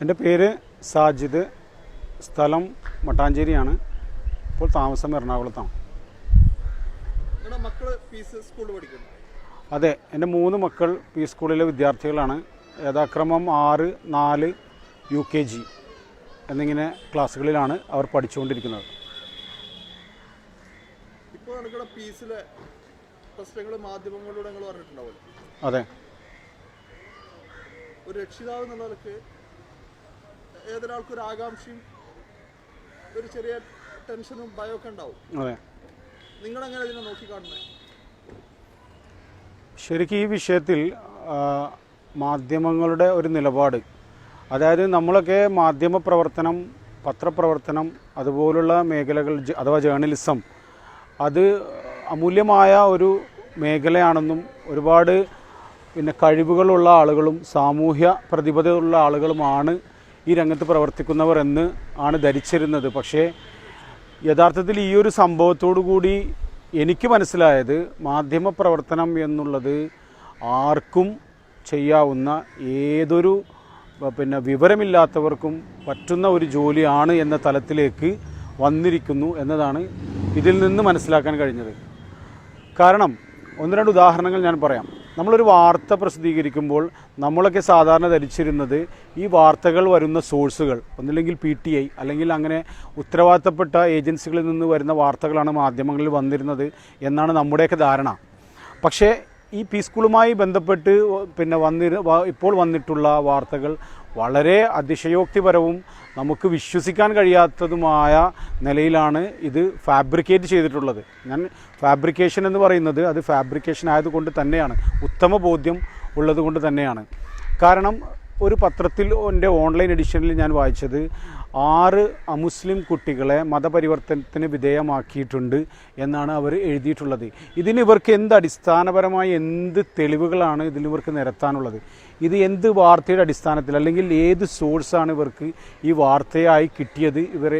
എന്റെ പേര് സാജിദ്. സ്ഥലം മട്ടാഞ്ചേരിയാണ്. ഇപ്പോൾ താമസം എറണാകുളത്താണ്. അതെ എന്റെ മൂന്ന് മക്കൾ പി സ്കൂളിലെ വിദ്യാർത്ഥികളാണ്. യഥാക്രമം ആറ് നാല് യു കെ ജി എന്നിങ്ങനെ ക്ലാസ്സുകളിലാണ് അവർ പഠിച്ചുകൊണ്ടിരിക്കുന്നത്. അതെ. ഒരു രക്ഷിതാവ് എന്നുള്ള നിലയ്ക്ക് ഏതൊരാൾക്കും ഒരു ആകാംക്ഷയും ഒരു ചെറിയ ടെൻഷനും ഭയമൊക്കെ ഉണ്ടാവും. നിങ്ങളെങ്ങനെ ഇതിനെ നോക്കിക്കാണുന്നത് ശരിക്കും ഈ വിഷയത്തിൽ മാധ്യമങ്ങളുടെ ഒരു നിലപാട് അതായത് നമ്മളൊക്കെ മാധ്യമ പ്രവർത്തനം പത്രപ്രവർത്തനം അതുപോലുള്ള മേഖലകൾ അഥവാ ജേർണലിസം അത് അമൂല്യമായ ഒരു മേഖലയാണെന്നും ഒരുപാട് പിന്നെ കഴിവുകളുള്ള ആളുകളും സാമൂഹ്യ പ്രതിബദ്ധതയുള്ള ആളുകളുമാണ് ഈ രംഗത്ത് പ്രവർത്തിക്കുന്നവർ എന്ന് ആണ് ധരിച്ചിരുന്നത്. പക്ഷേ യഥാർത്ഥത്തിൽ ഈ ഒരു സംഭവത്തോടു കൂടി എനിക്ക് മനസ്സിലായത് മാധ്യമ പ്രവർത്തനം എന്നുള്ളത് ആർക്കും ചെയ്യാവുന്ന ഏതൊരു പിന്നെ വിവരമില്ലാത്തവർക്കും പറ്റുന്ന ഒരു ജോലിയാണ് എന്ന തലത്തിലേക്ക് വന്നിരിക്കുന്നു എന്നതാണ് ഇതിൽ നിന്ന് മനസ്സിലാക്കാൻ കഴിഞ്ഞത്. കാരണം ഒന്ന് രണ്ട് ഉദാഹരണങ്ങൾ ഞാൻ പറയാം. നമ്മളൊരു വാർത്ത പ്രസിദ്ധീകരിക്കുമ്പോൾ നമ്മളൊക്കെ സാധാരണ ധരിച്ചിരുന്നത് ഈ വാർത്തകൾ വരുന്ന സോഴ്സുകൾ ഒന്നില്ലെങ്കിൽ പി ടി ഐ അല്ലെങ്കിൽ അങ്ങനെ ഉത്തരവാദിത്തപ്പെട്ട ഏജൻസികളിൽ നിന്ന് വരുന്ന വാർത്തകളാണ് മാധ്യമങ്ങളിൽ വന്നിരുന്നത് എന്നാണ് നമ്മുടെയൊക്കെ ധാരണ. പക്ഷേ ഈ പി സ്കൂളുമായി ബന്ധപ്പെട്ട് പിന്നെ വന്നി ഇപ്പോൾ വന്നിട്ടുള്ള വാർത്തകൾ വളരെ അതിശയോക്തിപരവും നമുക്ക് വിശ്വസിക്കാൻ കഴിയാത്തതുമായ നിലയിലാണ് ഇത് ഫാബ്രിക്കേറ്റ് ചെയ്തിട്ടുള്ളത്. ഞാൻ ഫാബ്രിക്കേഷൻ എന്ന് പറയുന്നത് അത് ഫാബ്രിക്കേഷൻ ആയതുകൊണ്ട് തന്നെയാണ്. ഉത്തമ ബോധ്യം ഉള്ളതുകൊണ്ട് തന്നെയാണ്. കാരണം ഒരു പത്രത്തിൽ എന്റെ ഓൺലൈൻ എഡിഷനിൽ ഞാൻ വായിച്ചത് ആറ് അമുസ്ലിം കുട്ടികളെ മതപരിവർത്തനത്തിന് വിധേയമാക്കിയിട്ടുണ്ട് എന്നാണ് അവർ എഴുതിയിട്ടുള്ളത്. ഇതിന് ഇവർക്ക് എന്ത് അടിസ്ഥാനപരമായ എന്ത് തെളിവുകളാണ് ഇതിൽ ഇവർക്ക് നിരത്താനുള്ളത്? ഇത് എന്ത് വാർത്തയുടെ അടിസ്ഥാനത്തിൽ അല്ലെങ്കിൽ ഏത് സോഴ്സാണ് ഇവർക്ക് ഈ വാർത്തയായി കിട്ടിയത്? ഇവർ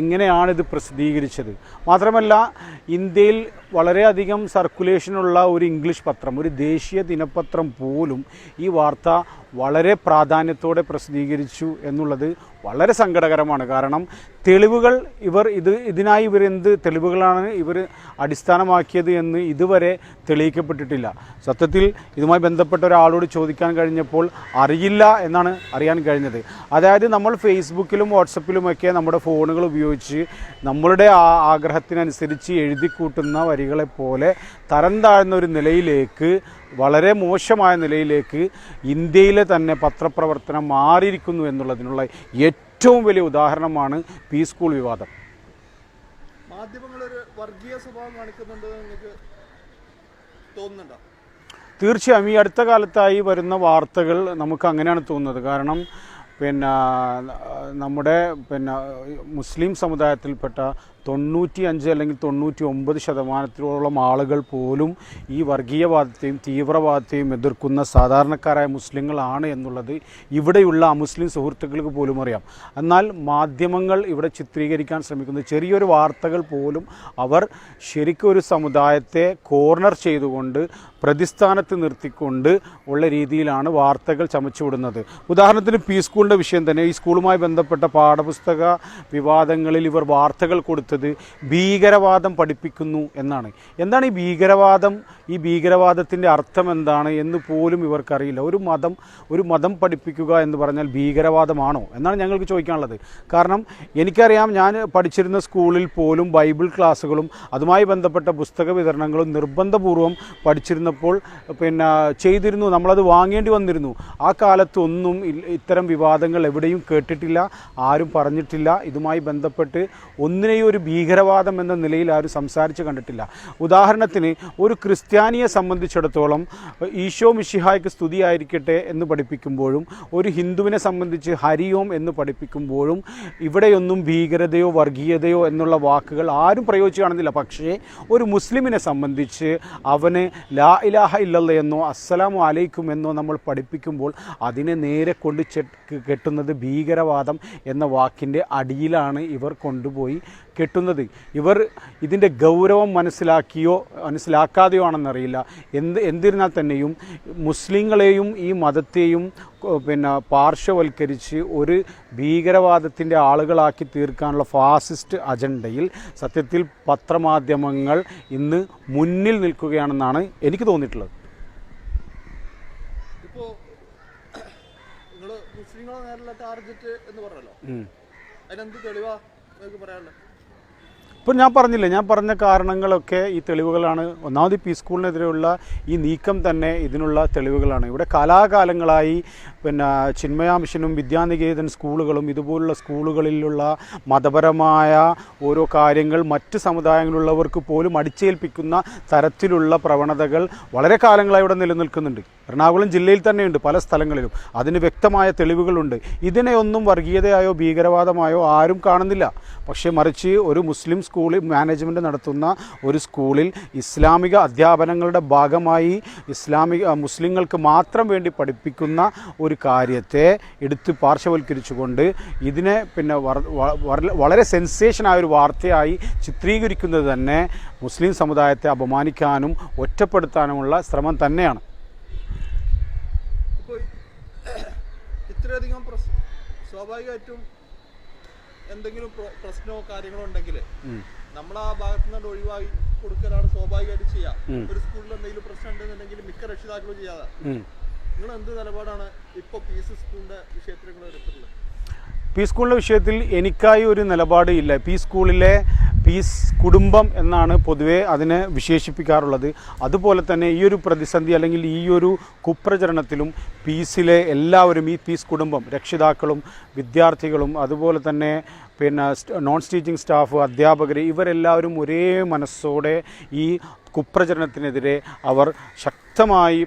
എങ്ങനെയാണ് ഇത് പ്രസിദ്ധീകരിച്ചത്? മാത്രമല്ല ഇന്ത്യയിൽ വളരെയധികം സർക്കുലേഷനുള്ള ഒരു ഇംഗ്ലീഷ് പത്രം ഒരു ദേശീയ ദിനപത്രം പോലും ഈ വാർത്ത വളരെ പ്രാധാന്യത്തോടെ പ്രസിദ്ധീകരിച്ചു എന്നുള്ളത് വളരെ സങ്കടകരമാണ് കാരണം തെളിവുകൾ ഇവർ ഇത് ഇതിനായി ഇവർ എന്ത് തെളിവുകളാണ് ഇവർ അടിസ്ഥാനമാക്കിയത് എന്ന് ഇതുവരെ തെളിയിക്കപ്പെട്ടിട്ടില്ല. സത്യത്തിൽ ഇതുമായി ബന്ധപ്പെട്ട ഒരാളോട് ചോദിക്കാൻ കഴിഞ്ഞപ്പോൾ അറിയില്ല എന്നാണ് അറിയാൻ കഴിഞ്ഞത്. അതായത് നമ്മൾ ഫേസ്ബുക്കിലും വാട്സപ്പിലുമൊക്കെ നമ്മുടെ ഫോണുകൾ ഉപയോഗിച്ച് നമ്മളുടെ ആ ആഗ്രഹത്തിനനുസരിച്ച് എഴുതി കൂട്ടുന്ന വരികളെ പോലെ തരം താഴ്ന്ന ഒരു നിലയിലേക്ക് വളരെ മോശമായ നിലയിലേക്ക് ഇന്ത്യയിലെ തന്നെ പത്രപ്രവർത്തനം മാറിയിരിക്കുന്നു എന്നുള്ളതിനുള്ള ഏറ്റവും വലിയ ഉദാഹരണമാണ് പി സ്കൂൾ വിവാദം. തീർച്ചയായും. ഈ അടുത്ത കാലത്തായി വരുന്ന വാർത്തകൾ നമുക്ക് അങ്ങനെയാണ് തോന്നുന്നത്. കാരണം പിന്നെ നമ്മുടെ പിന്നെ മുസ്ലിം സമുദായത്തിൽപ്പെട്ട തൊണ്ണൂറ്റി അഞ്ച് അല്ലെങ്കിൽ തൊണ്ണൂറ്റി ഒമ്പത് ശതമാനത്തിലോളം ആളുകൾ പോലും ഈ വർഗീയവാദത്തെയും തീവ്രവാദത്തെയും എതിർക്കുന്ന സാധാരണക്കാരായ മുസ്ലിങ്ങളാണ് എന്നുള്ളത് ഇവിടെയുള്ള അമുസ്ലിം സുഹൃത്തുക്കൾക്ക് പോലും അറിയാം. എന്നാൽ മാധ്യമങ്ങൾ ഇവിടെ ചിത്രീകരിക്കാൻ ശ്രമിക്കുന്നത് ചെറിയൊരു വാർത്തകൾ പോലും അവർ ശരിക്കും ഒരു സമുദായത്തെ കോർണർ ചെയ്തുകൊണ്ട് പ്രതിസ്ഥാനത്ത് നിർത്തിക്കൊണ്ട് ഉള്ള രീതിയിലാണ് വാർത്തകൾ ചമച്ചുവിടുന്നത് ഉദാഹരണത്തിന് പി സ്കൂളിന്റെ വിഷയം തന്നെ ഈ സ്കൂളുമായി ബന്ധപ്പെട്ട പാഠപുസ്തക വിവാദങ്ങളിൽ ഇവർ വാർത്തകൾ കൊടുത്തത് ഭീകരവാദം പഠിപ്പിക്കുന്നു എന്നാണ്. എന്താണ് ഈ ഭീകരവാദം? ഈ ഭീകരവാദത്തിന്റെ അർത്ഥം എന്താണ് എന്ന് പോലും ഇവർക്കറിയില്ല. ഒരു മതം ഒരു മതം പഠിപ്പിക്കുക എന്ന് പറഞ്ഞാൽ ഭീകരവാദമാണോ എന്നാണ് ഞങ്ങൾക്ക് ചോദിക്കാനുള്ളത്. കാരണം എനിക്കറിയാം ഞാൻ പഠിച്ചിരുന്ന സ്കൂളിൽ പോലും ബൈബിൾ ക്ലാസ്സുകളും അതുമായി ബന്ധപ്പെട്ട പുസ്തക വിതരണങ്ങളും നിർബന്ധപൂർവം പഠിച്ചിരുന്നപ്പോൾ പിന്നെ ചെയ്തിരുന്നു. നമ്മളത് വാങ്ങേണ്ടി വന്നിരുന്നു. ആ കാലത്തൊന്നും ഇത്തരം വിവാദങ്ങൾ എവിടെയും കേട്ടിട്ടില്ല ആരും പറഞ്ഞിട്ടില്ല. ഇതുമായി ബന്ധപ്പെട്ട് ഒന്നിനെയും ഒരു ഭീകരവാദം എന്ന നിലയിൽ ആരും സംസാരിച്ച് കണ്ടിട്ടില്ല. ഉദാഹരണത്തിന് ഒരു ക്രിസ്ത്യാനിയെ സംബന്ധിച്ചിടത്തോളം ഈശോ മിഷിഹായ്ക്ക് സ്തുതിയായിരിക്കട്ടെ എന്ന് പഠിപ്പിക്കുമ്പോഴും ഒരു ഹിന്ദുവിനെ സംബന്ധിച്ച് ഹരിയോം എന്ന് പഠിപ്പിക്കുമ്പോഴും ഇവിടെയൊന്നും ഭീകരതയോ വർഗീയതയോ എന്നുള്ള വാക്കുകൾ ആരും പ്രയോഗിച്ച് കാണുന്നില്ല. പക്ഷേ ഒരു മുസ്ലിമിനെ സംബന്ധിച്ച് അവന് ലാ ഇലാഹ ഇല്ലല്ല എന്നോ അസ്സലാമു അലൈക്കും എന്നോ നമ്മൾ പഠിപ്പിക്കുമ്പോൾ അതിനെ നേരെ കൊണ്ട് കെട്ടുന്നത് ഭീകരവാദം എന്ന വാക്കിന്റെ അടിയിലാണ് ഇവർ കൊണ്ടുപോയി കെട്ടുന്നത് ഇവർ ഇതിന്റെ ഗൗരവം മനസ്സിലാക്കിയോ മനസ്സിലാക്കാതെയോ ആണെന്നറിയില്ല. എന്ത് എന്നിരുന്നാൽ തന്നെയും മുസ്ലിങ്ങളെയും ഈ മതത്തെയും പിന്നെ പാർശ്വവൽക്കരിച്ച് ഒരു ഭീകരവാദത്തിന്റെ ആളുകളാക്കി തീർക്കാനുള്ള ഫാസിസ്റ്റ് അജണ്ടയിൽ സത്യത്തിൽ പത്രമാധ്യമങ്ങൾ ഇന്ന് മുന്നിൽ നിൽക്കുകയാണെന്നാണ് എനിക്ക് തോന്നിയിട്ടുള്ളത്. ഇപ്പോ നിങ്ങൾ മുസ്ലിങ്ങളെ നേരിലുള്ള ടാർഗറ്റ് എന്ന് പറഞ്ഞല്ലോ. അതിനെന്ത് തെളിവാ? നിങ്ങൾക്ക് പറയാനുള്ളത്? ഇപ്പം ഞാൻ പറഞ്ഞില്ലേ ഞാൻ പറഞ്ഞ കാരണങ്ങളൊക്കെ ഈ തെളിവുകളാണ്. ഒന്നാമത് പി സ്കൂളിനെതിരെയുള്ള ഈ നീക്കം തന്നെ ഇതിനുള്ള തെളിവുകളാണ്. ഇവിടെ കാലാകാലങ്ങളായി പിന്നെ ചിന്മയ മിഷനും വിദ്യാനികേതൻ സ്കൂളുകളും ഇതുപോലുള്ള സ്കൂളുകളിലുള്ള മതപരമായ ഓരോ കാര്യങ്ങൾ മറ്റ് സമുദായങ്ങളിലുള്ളവർക്ക് പോലും അടിച്ചേൽപ്പിക്കുന്ന തരത്തിലുള്ള പ്രവണതകൾ വളരെ കാലങ്ങളായി ഇവിടെ നിലനിൽക്കുന്നുണ്ട്. എറണാകുളം ജില്ലയിൽ തന്നെയുണ്ട് പല സ്ഥലങ്ങളിലും. അതിന് വ്യക്തമായ തെളിവുകളുണ്ട്. ഇതിനെയൊന്നും വർഗീയതയായോ ഭീകരവാദമായോ ആരും കാണുന്നില്ല. പക്ഷേ മറിച്ച് ഒരു മുസ്ലിം സ്കൂളിൽ മാനേജ്മെന്റ് നടത്തുന്ന ഒരു സ്കൂളിൽ ഇസ്ലാമിക അധ്യാപനങ്ങളുടെ ഭാഗമായി ഇസ്ലാമിക മുസ്ലിങ്ങൾക്ക് മാത്രം വേണ്ടി പഠിപ്പിക്കുന്ന ഒരു കാര്യത്തെ എടുത്ത് പാർശ്വവൽക്കരിച്ചുകൊണ്ട് ഇതിനെ പിന്നെ വളരെ സെൻസേഷനായ ഒരു വാർത്തയായി ചിത്രീകരിക്കുന്നത് തന്നെ മുസ്ലിം സമുദായത്തെ അപമാനിക്കാനും ഒറ്റപ്പെടുത്താനുമുള്ള ശ്രമം തന്നെയാണ്. ഇത്രയധികം സ്വാഭാവികമായിട്ടും എന്തെങ്കിലും പ്ര- പ്രശ്നമോ കാര്യങ്ങളോ ഉണ്ടെങ്കിൽ നമ്മൾ ആ ഭാഗത്തു നിന്ന് ഒഴിവാക്കി കൊടുക്കലാണ് സ്വാഭാവികമായിട്ട് ചെയ്യാം. ഒരു സ്കൂളിൽ എന്തെങ്കിലും പ്രശ്നം ഉണ്ടെന്നുണ്ടെങ്കിൽ മിക്ക രക്ഷിതാക്കളും ചെയ്യാതെ. നിങ്ങൾ എന്ത് നിലപാടാണ് ഇപ്പൊ പി എസ് സ്കൂളിന്റെ വിഷയത്തിൽ നിങ്ങൾ എടുത്തിട്ടുള്ളത് പി സ്കൂളിന്റെ വിഷയത്തിൽ എനിക്കായി ഒരു നിലപാട് ഇല്ല. പി സ്കൂളിലെ പീസ് കുടുംബം എന്നാണ് പൊതുവെ അതിനെ വിശേഷിപ്പിക്കാറുള്ളത്. അതുപോലെ തന്നെ ഈ ഒരു പ്രതിസന്ധി അല്ലെങ്കിൽ ഈ ഒരു കുപ്രചരണത്തിലും പീസിലെ എല്ലാവരും ഈ പീസ് കുടുംബം രക്ഷിതാക്കളും വിദ്യാർത്ഥികളും അതുപോലെ തന്നെ പിന്നെ നോൺ ടീച്ചിങ് സ്റ്റാഫ് അധ്യാപകർ ഇവരെല്ലാവരും ഒരേ മനസ്സോടെ ഈ കുപ്രചരണത്തിനെതിരെ അവർ ശക്തമായി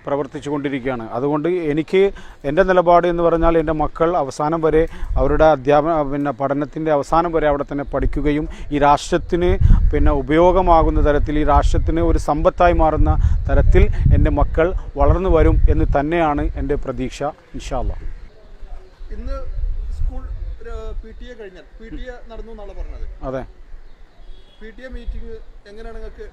പ്രവർത്തിച്ചു കൊണ്ടിരിക്കുകയാണ് അതുകൊണ്ട് എനിക്ക് എന്റെ നിലപാട് എന്ന് പറഞ്ഞാൽ എന്റെ മക്കൾ അവസാനം വരെ അവരുടെ അധ്യാപന പിന്നെ പഠനത്തിന്റെ അവസാനം വരെ അവിടെ തന്നെ പഠിക്കുകയും ഈ രാഷ്ട്രത്തിന് പിന്നെ ഉപയോഗമാകുന്ന തരത്തിൽ ഈ രാഷ്ട്രത്തിന് ഒരു സമ്പത്തായി മാറുന്ന തരത്തിൽ എന്റെ മക്കൾ വളർന്നു വരും എന്ന് തന്നെയാണ് എന്റെ പ്രതീക്ഷ ഇൻഷാല്ല ഇന്ന് സ്കൂൾ പി ടി എ കഴിഞ്ഞാൽ പി ടി എ നടന്നു എന്നാണ് പറഞ്ഞത്. അതെ. പി ടി എ മീറ്റിംഗ് എങ്ങനെയാണ് നിങ്ങൾക്ക്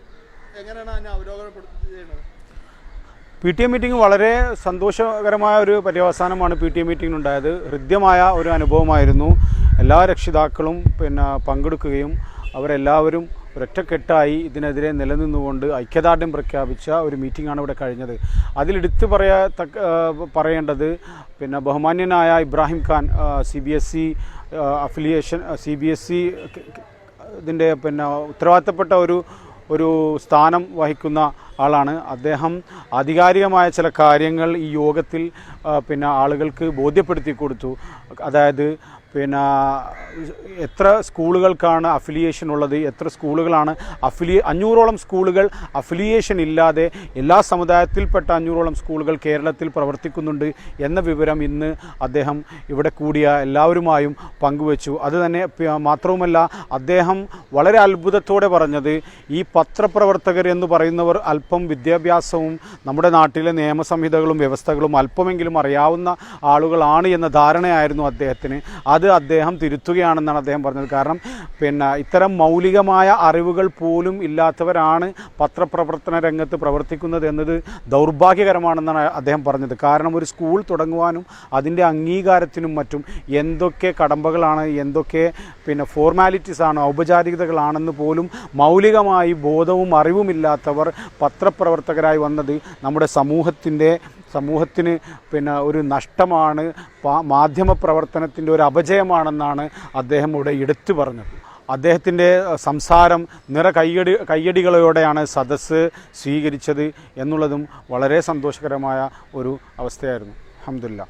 പി ടി എ മീറ്റിംഗ് വളരെ സന്തോഷകരമായ ഒരു പര്യവസാനമാണ് പി ടി എ മീറ്റിംഗിനുണ്ടായത് ഹൃദ്യമായ ഒരു അനുഭവമായിരുന്നു. എല്ലാ രക്ഷിതാക്കളും പിന്നെ പങ്കെടുക്കുകയും അവരെല്ലാവരും ഒരൊറ്റക്കെട്ടായി ഇതിനെതിരെ നിലനിന്നുകൊണ്ട് ഐക്യദാർഢ്യം പ്രഖ്യാപിച്ച ഒരു മീറ്റിംഗാണ് ഇവിടെ കഴിഞ്ഞത്. അതിലെടുത്ത് പറയാ പറയേണ്ടത് പിന്നെ ബഹുമാന്യനായ Ibrahim Khan C B S E affiliation C B S E ഇതിന്റെ പിന്നെ ഉത്തരവാദിത്തപ്പെട്ട ഒരു ഒരു സ്ഥാനം വഹിക്കുന്ന ആളാണ്. അദ്ദേഹം ആധികാരികമായ ചില കാര്യങ്ങൾ ഈ യോഗത്തിൽ പിന്നെ ആളുകൾക്ക് ബോധ്യപ്പെടുത്തി കൊടുത്തു. അതായത് പിന്നെ എത്ര സ്കൂളുകൾക്കാണ് അഫിലിയേഷൻ ഉള്ളത്? എത്ര സ്കൂളുകളാണ് അഫിലിയ അഞ്ഞൂറോളം സ്കൂളുകൾ അഫിലിയേഷൻ ഇല്ലാതെ എല്ലാ സമുദായത്തിൽപ്പെട്ട അഞ്ഞൂറോളം സ്കൂളുകൾ കേരളത്തിൽ പ്രവർത്തിക്കുന്നുണ്ട് എന്ന വിവരം ഇന്ന് അദ്ദേഹം ഇവിടെ കൂടിയ എല്ലാവരുമായും പങ്കുവച്ചു. അത് തന്നെ മാത്രവുമല്ല അദ്ദേഹം വളരെ അത്ഭുതത്തോടെ പറഞ്ഞത് ഈ പത്രപ്രവർത്തകർ എന്ന് പറയുന്നവർ അല്പം വിദ്യാഭ്യാസവും നമ്മുടെ നാട്ടിലെ നിയമസംഹിതകളും വ്യവസ്ഥകളും അല്പമെങ്കിലും അറിയാവുന്ന ആളുകളാണ് എന്ന ധാരണയായിരുന്നു അദ്ദേഹത്തിന്. അത് അദ്ദേഹം തിരുത്തുകയാണെന്നാണ് അദ്ദേഹം പറഞ്ഞത്. കാരണം പിന്നെ ഇത്തരം മൗലികമായ അറിവുകൾ പോലും ഇല്ലാത്തവരാണ് പത്രപ്രവർത്തന രംഗത്ത് പ്രവർത്തിക്കുന്നത് എന്നത് ദൗർഭാഗ്യകരമാണെന്നാണ് അദ്ദേഹം പറഞ്ഞത്. കാരണം ഒരു സ്കൂൾ തുടങ്ങുവാനും അതിന്റെ അംഗീകാരത്തിനും മറ്റും എന്തൊക്കെ കടമ്പകളാണ് എന്തൊക്കെ പിന്നെ ഫോർമാലിറ്റീസ് ആണ് ഔപചാരികതകളാണെന്ന് പോലും മൗലികമായി ബോധവും അറിവുമില്ലാത്തവർ പത്രപ്രവർത്തകരായി വന്നത് നമ്മുടെ സമൂഹത്തിന്റെ സമൂഹത്തിന് പിന്നെ ഒരു നഷ്ടമാണ് മാധ്യമ പ്രവർത്തനത്തിന്റെ ഒരു അപജയമാണെന്നാണ് അദ്ദേഹം ഇവിടെ എടുത്തു പറഞ്ഞത്. അദ്ദേഹത്തിന്റെ സംസാരം നിറ കയ്യടി കയ്യടികളോടെയാണ് സദസ്സ് സ്വീകരിച്ചത് എന്നുള്ളതും വളരെ സന്തോഷകരമായ ഒരു അവസ്ഥയായിരുന്നു. അഹമ്മദില്ല